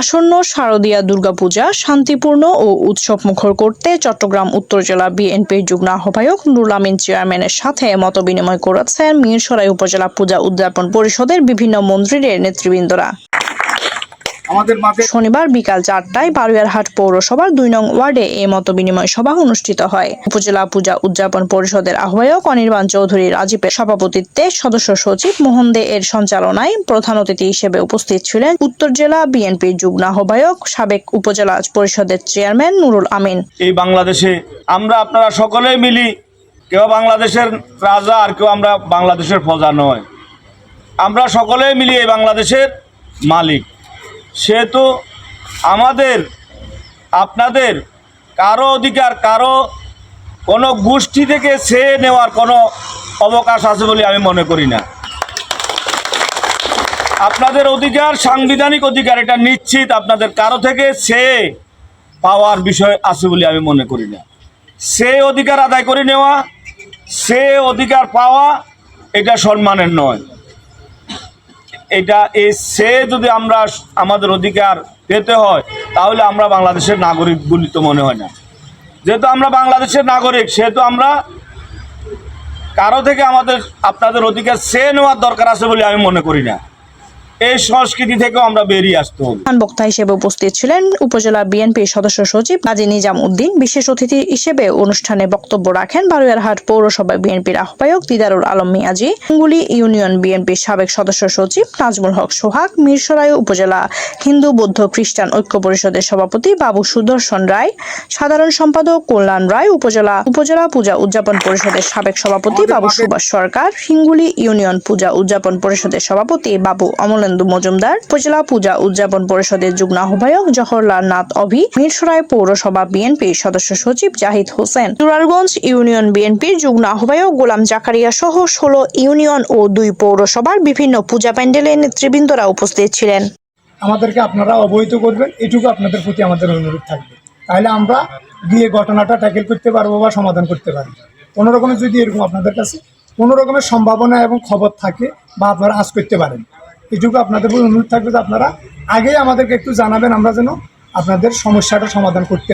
আসন্ন শারদীয়া দুর্গাপূজা শান্তিপূর্ণ ও উৎসব মুখর করতে চট্টগ্রাম, উত্তর জেলা বিএনপির যুগ্ম আহ্বায়ক নুরুল আমিন চেয়ারম্যানের সাথে মত বিনিময় করেছেন মিরসরাই উপজেলা পূজা উদযাপন পরিষদের বিভিন্ন মন্ত্রীদের নেতৃবৃন্দরা। শনিবার বিকাল চারটায় বারুয়ারহাট পৌরসভার দুই নং ওয়ার্ডে এই মতবিনিময় সভা অনুষ্ঠিত হয়। উপজেলা পূজা উদযাপন পরিষদের আহ্বায়ক অনির্বাণ চৌধুরী রাজীবের সভাপতিত্বে সদস্য সচিব মোহন দে এর সঞ্চালনায় প্রধান অতিথি হিসেবে উপস্থিত ছিলেন উত্তর জেলা বিএনপির যুগ্ম আহ্বায়ক সাবেক উপজেলা পরিষদের চেয়ারম্যান নুরুল আমিন। এই বাংলাদেশে আমরা আপনারা সকলেই মিলি কেউ বাংলাদেশের রাজা আর কেউ আমরা বাংলাদেশের প্রজা নয়। আমরা সকলেই মিলি এই বাংলাদেশের মালিক। সেহেতু আমাদের, আপনাদের কারও অধিকার, কারও কোনো গোষ্ঠী থেকে সে নেওয়ার কোনো অবকাশ আছে বলে আমি মনে করি না। আপনাদের অধিকার, সাংবিধানিক অধিকার, এটা নিশ্চিত আপনাদের কারও থেকে সে পাওয়ার বিষয় আছে বলে আমি মনে করি না। সে অধিকার আদায় করে নেওয়া, সে অধিকার পাওয়া, এটা সম্মানের নয়। এটা এই সে যদি আমরা আমাদের অধিকার পেতে হয়, তাহলে আমরা বাংলাদেশের নাগরিক বলি তো মনে হয় না। যেহেতু আমরা বাংলাদেশের নাগরিক, সেহেতু আমরা কারও থেকে আমাদের, আপনাদের অধিকার সে নেওয়ার দরকার আছে বলে আমি মনে করি না। এই সংস্কৃতি থেকেও আমরা বেরিয়ে আসতে হবে। প্রধান বক্তা হিসেবে উপস্থিত ছিলেন উপজেলা বিএনপির সদস্য সচিব কাজী নিজাম উদ্দিন বিশেষ অতিথি হিসেবে অনুষ্ঠানে বক্তব্য রাখেন বারুয়ারহাট পৌরসভা বিএনপির আহ্বায়ক দিদারুল আলম মিয়াজি অঙ্গুলি ইউনিয়ন বিএনপির সাবেক সদস্য সচিব নাজমুল হক সোহাগ মিরসরাই উপজেলা হিন্দু বৌদ্ধ খ্রিস্টান ঐক্য পরিষদের সভাপতি বাবু সুদর্শন রায় সাধারণ সম্পাদক কল্যাণ রায় উপজেলা উপজেলা পূজা উদযাপন পরিষদের সাবেক সভাপতি বাবু সুভাষ সরকার হিঙ্গুলি ইউনিয়ন পূজা উদযাপন পরিষদের সভাপতি বাবু অমলেন্দু মজুমদার, উপজেলা পূজা উদযাপন পরিষদের যুগ্ম আহ্বায়ক জহরলাল নাথ অভি, মিরসরাই পৌরসভা বিএনপির সদস্য সচিব জাহিদ হোসেন দুরারগঞ্জ ইউনিয়ন বিএনপির যুগ্ম আহ্বায়ক গোলাম জাকারিয়া সহ ষোলো ইউনিয়ন ও দুই পৌরসভার বিভিন্ন পূজা প্যান্ডেলের নেতৃবৃন্দরা উপস্থিত ছিলেন। আমাদেরকে আপনারা অবহিত করবেন, এটুকু আপনাদের প্রতি আমাদের অনুরোধ থাকবে। তাহলে আমরা গিয়ে ঘটনাটা ট্যাকেল করতে পারব বা সমাধান করতে পারব। কোনো রকমের যদি এরকম আপনাদের কাছে কোনো রকমের সম্ভাবনা এবং খবর থাকে বা আপনারা আজ করতে পারেন। এটুকু আপনাদের অনুরোধ থাকবে যে আপনারা আগেই আমাদেরকে একটু জানাবেন, আমরা যেন আপনাদের সমস্যাটা সমাধান করতে